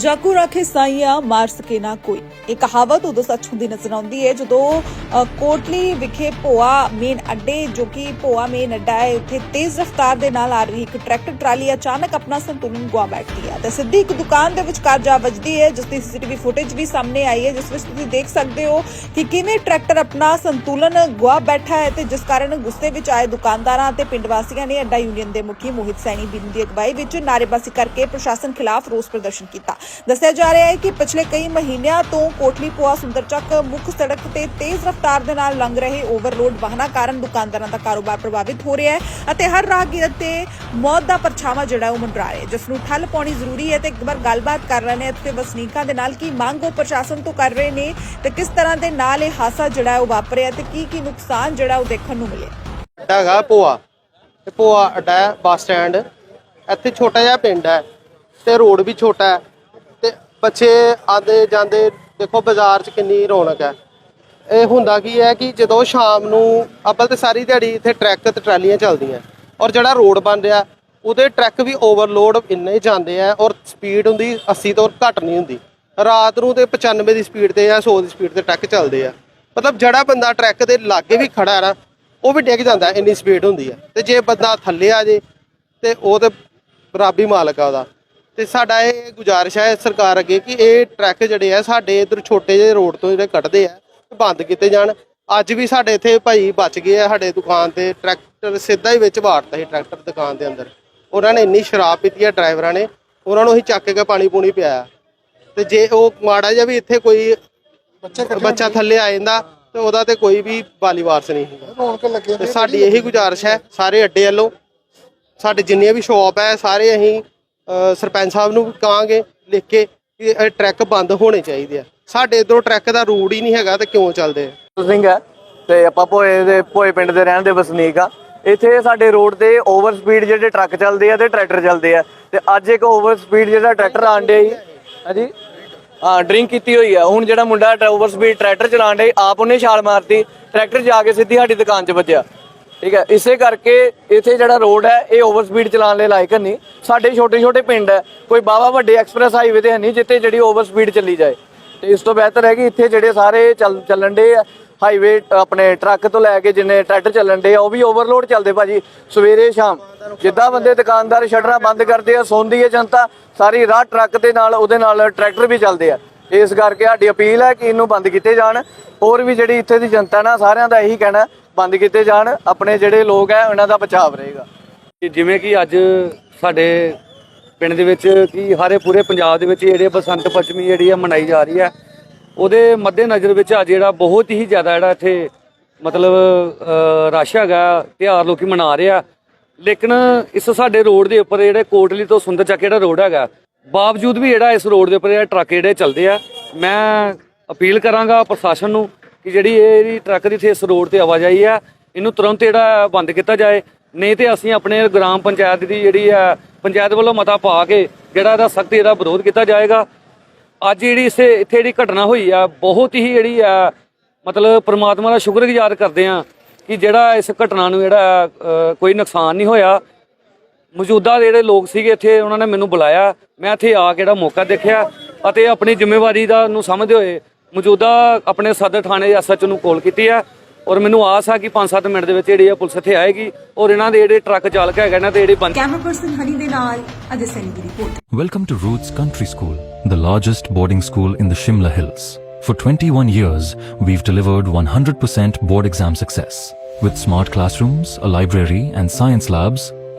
ਜਾਕੂ ਰਾਖੇ ਸਾਈਆਂ ਮਾਰ ਸਕੇ ਨਾ ਕੋਈ। ਇਹ ਕਹਾਵਤ ਉਦੋਂ ਸੱਚ ਹੁੰਦੀ ਨਜ਼ਰ ਆਉਂਦੀ ਹੈ ਜਦੋਂ ਕੋਟਲੀ ਵਿਖੇ ਭੋਆ ਮੇਨ ਅੱਡੇ, ਜੋ ਕਿ ਭੋਆ ਮੇਨ ਅੱਡਾ ਹੈ ਉੱਥੇ ਤੇਜ਼ ਰਫ਼ਤਾਰ ਦੇ ਨਾਲ ਆ ਰਹੀ ਇੱਕ ਟਰੈਕਟਰ ਟਰਾਲੀ ਅਚਾਨਕ ਆਪਣਾ ਸੰਤੁਲਨ ਗੁਆ ਬੈਠਦੀ ਹੈ ਤੇ ਸਿੱਧੀ ਇੱਕ ਦੁਕਾਨ ਦੇ ਵਿਚਕਾਰ ਜਾ ਵੱਜਦੀ ਹੈ ਜਿਸ ਦੀ ਸੀਸੀਟੀਵੀ ਫੁਟੇਜ ਵੀ ਸਾਹਮਣੇ ਆਈ ਹੈ ਜਿਸ ਵਿੱਚ ਤੁਸੀਂ ਦੇਖ ਸਕਦੇ ਹੋ ਕਿ ਕਿਵੇਂ ਟਰੈਕਟਰ ਆਪਣਾ ਸੰਤੁਲਨ ਗੁਆ ਬੈਠਾ ਹੈ ਤੇ ਜਿਸ ਕਾਰਨ ਗੁੱਸੇ ਵਿੱਚ ਆਏ ਦੁਕਾਨਦਾਰਾਂ ਅਤੇ ਪਿੰਡ ਵਾਸੀਆਂ ਨੇ ਅੱਡਾ ਯੂਨੀਅਨ ਦੇ ਮੁਖੀ ਮੋਹਿਤ ਸੈਣੀ ਬਿੰਦ ਦੀ ਅਗਵਾਈ ਵਿੱਚ ਨਾਅਰੇਬਾਜ਼ੀ ਕਰਕੇ ਪ੍ਰਸ਼ਾਸਨ ਖਿਲਾਫ ਰੋਸ ਪ੍ਰਦਰਸ਼ਨ ਕੀਤਾ। ਦੱਸਿਆ ਜਾ ਰਿਹਾ ਹੈ ਕਿ ਪਿਛਲੇ ਕਈ ਮਹੀਨਿਆਂ ਤੋਂ ਕੋਟਲੀ ਪੋਆ ਸੁੰਦਰਚੱਕ ਮੁੱਖ ਸੜਕ ਤੇ ਤੇਜ਼ ਰਫ਼ਤਾਰ ਦੇ ਨਾਲ ਲੰਘ ਰਹੇ ਓਵਰਲੋਡ ਵਾਹਨਾਂ ਕਾਰਨ ਦੁਕਾਨਦਾਰਾਂ ਦਾ ਕਾਰੋਬਾਰ ਪ੍ਰਭਾਵਿਤ ਹੋ ਰਿਹਾ ਹੈ ਅਤੇ ਹਰ ਰਾਹਗੀਰ ਤੇ ਮੌਤ ਦਾ ਪਰਛਾਵਾਂ ਜਿਹੜਾ ਉਹ ਮੰਡਰਾ ਰਿਹਾ। ਜਿਸ ਨੂੰ ਠੱਲ ਪਾਉਣੀ ਜ਼ਰੂਰੀ ਹੈ ਤੇ ਇੱਕ ਵਾਰ ਗੱਲਬਾਤ ਕਰ ਰਹੇ ਨੇ ਇੱਥੇ ਵਸਨੀਕਾਂ ਦੇ ਨਾਲ ਕੀ ਮੰਗ ਉਹ ਪ੍ਰਸ਼ਾਸਨ ਤੋਂ ਕਰ ਰਹੇ ਨੇ ਤੇ ਕਿਸ ਤਰ੍ਹਾਂ ਦੇ ਨਾਲ ਇਹ ਹਾਦਸਾ ਜਿਹੜਾ ਉਹ ਵਾਪਰਿਆ ਤੇ ਕੀ ਕੀ ਨੁਕਸਾਨ ਜਿਹੜਾ ਉਹ ਦੇਖਣ ਨੂੰ ਮਿਲਿਆ ਹੈਗਾ ਭੋਆ। ਤੇ ਭੋਆ ਅੱਡਾ ਬੱਸ ਸਟੈਂਡ। ਇੱਥੇ ਛੋਟਾ ਜਿਹਾ ਪਿੰਡ ਹੈ ਤੇ ਰੋਡ ਵੀ ਛੋਟਾ ਹੈ। ਬੱਚੇ ਆਦੇ ਜਾਂਦੇ ਦੇਖੋ ਬਾਜ਼ਾਰ 'ਚ ਕਿੰਨੀ ਰੌਣਕ ਹੈ। ਇਹ ਹੁੰਦਾ ਕੀ ਹੈ ਕਿ ਜਦੋਂ ਸ਼ਾਮ ਨੂੰ ਅੱਬਲ ਤੇ ਸਾਰੀ ਦਿਹਾੜੀ ਇੱਥੇ ਟਰੱਕ ਤੇ ਟਰਾਲੀਆਂ ਚੱਲਦੀਆਂ। ਔਰ ਜਿਹੜਾ ਰੋਡ ਬਣ ਰਿਹਾ, ਉਹਦੇ ਟਰੱਕ ਵੀ ਓਵਰਲੋਡ ਇੰਨੇ ਜਾਂਦੇ ਆ ਔਰ ਸਪੀਡ ਹੁੰਦੀ 80 ਤੋਂ ਘੱਟ ਨਹੀਂ ਹੁੰਦੀ। ਰਾਤ ਨੂੰ ਤੇ 95 ਦੀ ਸਪੀਡ ਤੇ ਜਾਂ 100 ਦੀ ਸਪੀਡ ਤੇ ਟਰੱਕ ਚੱਲਦੇ ਆ। ਮਤਲਬ ਜਿਹੜਾ ਬੰਦਾ ਟਰੱਕ ਦੇ ਲਾਗੇ ਵੀ ਖੜਾ ਹੈ ਨਾ, ਉਹ ਵੀ ਡਿੱਗ ਜਾਂਦਾ, ਇੰਨੀ ਸਪੀਡ ਹੁੰਦੀ ਹੈ ਤੇ ਜੇ ਬੰਦਾ ਥੱਲੇ ਆ ਜੇ, ਤੇ ਉਹ ਤੇ ਰੱਬ ਹੀ ਮਾਲਕ ਆ ਉਹਦਾ। ਤੇ ਸਾਡਾ ਇਹ ਗੁਜ਼ਾਰਿਸ਼ ਹੈ ਸਰਕਾਰ ਅੱਗੇ ਕਿ ਇਹ ਟਰੱਕ ਜਿਹੜੇ ਆ ਸਾਡੇ ਇਧਰ ਛੋਟੇ ਜਿਹੇ ਰੋਡ ਤੋਂ ਜਿਹੜੇ ਕੱਢਦੇ ਆ ਬੰਦ ਕੀਤੇ ਜਾਣ। ਅੱਜ ਵੀ ਸਾਡੇ ਇੱਥੇ ਭਾਈ ਬਚ ਗਏ ਆ ਸਾਡੇ ਦੁਕਾਨ ਤੇ ਟਰੈਕਟਰ ਸਿੱਧਾ ਹੀ ਵਿੱਚ ਵਾੜਤਾ ਸੀ ਟਰੈਕਟਰ ਦੁਕਾਨ ਦੇ ਅੰਦਰ। ਉਹਨਾਂ ਨੇ ਇੰਨੀ ਸ਼ਰਾਬ ਪੀਤੀ ਆ ਡਰਾਈਵਰਾਂ ਨੇ ਉਹਨਾਂ ਨੂੰ ਅਸੀਂ ਚੱਕ ਕੇ ਪਾਣੀ ਪੂਣੀ ਪਿਆਇਆ। ਤੇ ਜੇ ਉਹ ਮਾੜਾ ਜਿਹਾ ਵੀ ਇੱਥੇ ਕੋਈ ਬੱਚਾ ਥੱਲੇ ਆ ਜਾਂਦਾ ਤੇ ਉਹਦਾ ਤੇ ਕੋਈ ਵੀ ਬਾਲੀ ਵਾਰਸ ਨਹੀਂ ਹੁੰਦਾ। ਸਾਡੀ ਇਹੀ ਗੁਜ਼ਾਰਿਸ਼ ਹੈ ਸਾਰੇ ਅੱਡੇ ਵੱਲੋਂ। ਸਾਡੇ ਜਿੰਨੀਆਂ ਵੀ ਸ਼ਾਪ ਹੈ ਸਾਰੇ ਅਸੀਂ ਸਰਪੰਚ ਸਾਹਿਬ ਨੂੰ ਕਹਾਂਗੇ ਲਿਖ ਕੇ ਕਿ ਇਹ ਟਰੈਕ ਬੰਦ ਹੋਣੇ ਚਾਹੀਦੇ ਆ। ਸਾਡੇ ਇਧਰੋਂ ਟਰੱਕ ਦਾ ਰੂਟ ਹੀ ਨਹੀਂ ਹੈਗਾ ਤੇ ਕਿਉਂ ਚੱਲਦੇ ਆ? ਸਿੰਘ ਹੈ ਤੇ ਆਪਾਂ ਭੋਏ ਦੇ, ਭੋਏ ਪਿੰਡ ਦੇ ਰਹਿਣ ਦੇ ਵਸਨੀਕ ਆ। ਇੱਥੇ ਸਾਡੇ ਰੋਡ ਤੇ ਓਵਰ ਸਪੀਡ ਜਿਹੜੇ ਟਰੱਕ ਚੱਲਦੇ ਆ ਤੇ ਟਰੈਕਟਰ ਚੱਲਦੇ ਆ। ਤੇ ਅੱਜ ਇੱਕ ਓਵਰ ਸਪੀਡ ਜਿਹੜਾ ਟਰੈਕਟਰ ਆਂਡੇ ਸੀ, ਹਾਂਜੀ? ਹਾਂ, ਡਰਿੰਕ ਕੀਤੀ ਹੋਈ ਆ। ਹੁਣ ਜਿਹੜਾ ਮੁੰਡਾ ਓਵਰ ਸਪੀਡ ਟਰੈਕਟਰ ਚਲਾਉਣ ਦੇ ਆਪ ਉਹਨੇ ਛਾਲ ਮਾਰਤੀ। ਟਰੈਕਟਰ ਜਾ ਕੇ ਸਿੱਧੀ ਸਾਡੀ ਦੁਕਾਨ 'ਚ ਵੱਜਿਆ। ਠੀਕ ਹੈ, ਇਸੇ ਕਰਕੇ ਇੱਥੇ ਜਿਹੜਾ ਰੋਡ ਹੈ, ਇਹ ਓਵਰ ਸਪੀਡ ਚਲਾਉਣ ਲਈ ਲਾਇਕ ਨਹੀਂ। ਸਾਡੇ ਛੋਟੇ ਛੋਟੇ ਪਿੰਡ ਹੈ, ਕੋਈ ਬਾਵਾ ਵੱਡੇ ਐਕਸਪ੍ਰੈਸ ਹਾਈਵੇ ਤੇ ਹੈ ਨਹੀਂ, ਜਿੱਥੇ ਜਿਹੜੀ ਓਵਰ ਸਪੀਡ ਚੱਲੀ ਜਾਏ। ਤੇ ਇਸ ਤੋਂ ਬਿਹਤਰ ਹੈ ਕਿ ਇੱਥੇ ਜਿਹੜੇ ਸਾਰੇ ਚੱਲ, ਚੱਲਣ ਦੇ ਹਾਈਵੇ ਆਪਣੇ ਟਰੱਕ ਤੋਂ ਲੈ ਕੇ ਜਿੰਨੇ ਟਰੈਕਟਰ ਚੱਲਣ ਦੇ ਆ, ਉਹ ਵੀ ਓਵਰਲੋਡ ਚੱਲਦੇ ਭਾਜੀ। ਸਵੇਰੇ, ਸ਼ਾਮ ਜਿੱਦਾਂ ਬੰਦੇ ਦੁਕਾਨਦਾਰ, ਸ਼ਟਰਾਂ ਬੰਦ ਕਰਦੇ ਆ, ਸੌਂਦੀ ਹੈ ਜਨਤਾ, ਸਾਰੀ ਰਾਹ ਟਰੱਕ ਦੇ ਨਾਲ, ਉਹਦੇ ਨਾਲ ਟਰੈਕਟਰ ਵੀ ਚੱਲਦੇ ਆ। ਇਸ ਕਰਕੇ ਸਾਡੀ ਅਪੀਲ ਹੈ ਕਿ ਇਹਨੂੰ ਬੰਦ ਕੀਤੇ ਜਾਣ। ਹੋਰ ਵੀ ਜਿਹੜੀ ਇੱਥੇ ਦੀ ਜਨਤਾ ਨਾ, ਸਾਰਿਆਂ ਦਾ ਇਹੀ ਕਹਿਣਾ ਬੰਦ ਕੀਤੇ ਜਾਣ। ਆਪਣੇ ਜਿਹੜੇ ਲੋਕ ਹੈ, ਉਹਨਾਂ ਦਾ ਬਚਾਅ ਰਹੇਗਾ। ਕਿ ਜਿਵੇਂ ਕਿ ਅੱਜ ਸਾਡੇ ਪਿੰਡ ਦੇ ਵਿੱਚ ਕਿ ਹਾਰੇ ਪੂਰੇ ਪੰਜਾਬ ਦੇ ਵਿੱਚ ਜਿਹੜੇ ਬਸੰਤ ਪੰਚਮੀ ਜਿਹੜੀ ਆ ਮਨਾਈ ਜਾ ਰਹੀ ਹੈ, ਉਹਦੇ ਮੱਦੇ ਨਜ਼ਰ ਵਿੱਚ ਅੱਜ ਜਿਹੜਾ ਬਹੁਤ ਹੀ ਜ਼ਿਆਦਾ ਜਿਹੜਾ ਇੱਥੇ ਮਤਲਬ ਰਸ਼ ਹੈਗਾ, ਤਿਉਹਾਰ ਲੋਕੀ ਮਨਾ ਰਹੇ ਆ। ਲੇਕਿਨ ਇਸ ਸਾਡੇ ਰੋਡ ਦੇ ਉੱਪਰ ਜਿਹੜੇ ਕੋਟਲੀ ਤੋਂ ਸੁੰਦਰ ਚੱਕ ਜਿਹੜਾ ਰੋਡ ਹੈਗਾ ਬਾਵਜੂਦ ਵੀ ਜਿਹੜਾ ਇਸ ਰੋਡ ਦੇ ਉੱਪਰ ਜਿਹੜਾ ਟਰੱਕ ਜਿਹੜੇ ਚੱਲਦੇ ਆ, ਮੈਂ ਅਪੀਲ ਕਰਾਂਗਾ ਪ੍ਰਸ਼ਾਸਨ ਨੂੰ ਕਿ ਜਿਹੜੀ ਇਹ ਟਰੱਕ ਦੀ ਇਸ ਰੋਡ ਤੇ ਆਵਾਜਾਈ ਆ, ਇਹਨੂੰ ਤੁਰੰਤ ਜਿਹੜਾ ਬੰਦ ਕੀਤਾ ਜਾਏ। ਨਹੀਂ ਤੇ ਅਸੀਂ ਆਪਣੇ ਗ੍ਰਾਮ ਪੰਚਾਇਤ ਦੀ ਜਿਹੜੀ ਆ, ਪੰਚਾਇਤ ਵੱਲੋਂ ਮਤਾ ਪਾ ਕੇ ਜਿਹੜਾ ਇਹਦਾ ਸਖਤ ਇਹਦਾ ਵਿਰੋਧ ਕੀਤਾ ਜਾਏਗਾ। ਅੱਜ ਜਿਹੜੀ ਇਸੇ, ਇੱਥੇ ਜਿਹੜੀ ਘਟਨਾ ਹੋਈ ਆ, ਬਹੁਤ ਹੀ ਜਿਹੜੀ ਆ, ਮਤਲਬ ਪ੍ਰਮਾਤਮਾ ਦਾ ਸ਼ੁਕਰਗੁਜ਼ਾਰ ਕਰਦੇ ਆ ਕਿ ਜਿਹੜਾ ਇਸ ਘਟਨਾ ਨੂੰ ਜਿਹੜਾ ਕੋਈ ਨੁਕਸਾਨ ਨਹੀਂ ਹੋਇਆ। ਮੌਜੂਦਾ ਜਿਹੜੇ ਲੋਕ ਸੀਗੇ ਇੱਥੇ ਉਹਨਾਂ ਨੇ ਮੈਨੂੰ ਬੁਲਾਇਆ ਮੈਂ ਇੱਥੇ ਆ ਕੇ ਜਿਹੜਾ ਮੌਕਾ ਦੇਖਿਆ ਅਤੇ ਆਪਣੀ ਜ਼ਿੰਮੇਵਾਰੀ ਦਾ ਨੂੰ ਸਮਝਦੇ ਹੋਏ ਮੌਜੂਦਾ ਆਪਣੇ ਸਦਰ ਥਾਣੇ ਐਸਐਚ ਨੂੰ ਕਾਲ ਕੀਤੀ ਹੈ ਔਰ ਮੈਨੂੰ ਆਸ ਆ ਕਿ 5-7 ਮਿੰਟ ਦੇ ਵਿੱਚ ਜਿਹੜੀ ਆ ਪੁਲਿਸ ਇੱਥੇ ਆਏਗੀ ਔਰ ਇਹਨਾਂ ਦੇ ਜਿਹੜੇ ਟਰੱਕ ਚਾਲਕ ਹੈਗੇ ਇਹਨਾਂ ਤੇ ਜਿਹੜੇ ਬੰਦ ਕੈਮਰਾ ਪਰਸਨ ਹਨੀ ਦੇ ਨਾਲ ਅਜੇ ਸੈਣੀ ਦੀ report Welcome to Roots Country School, the largest boarding school in the Shimla Hills. For 21 years, we've delivered 100% board exam success. With smart classrooms, a library, and science labs,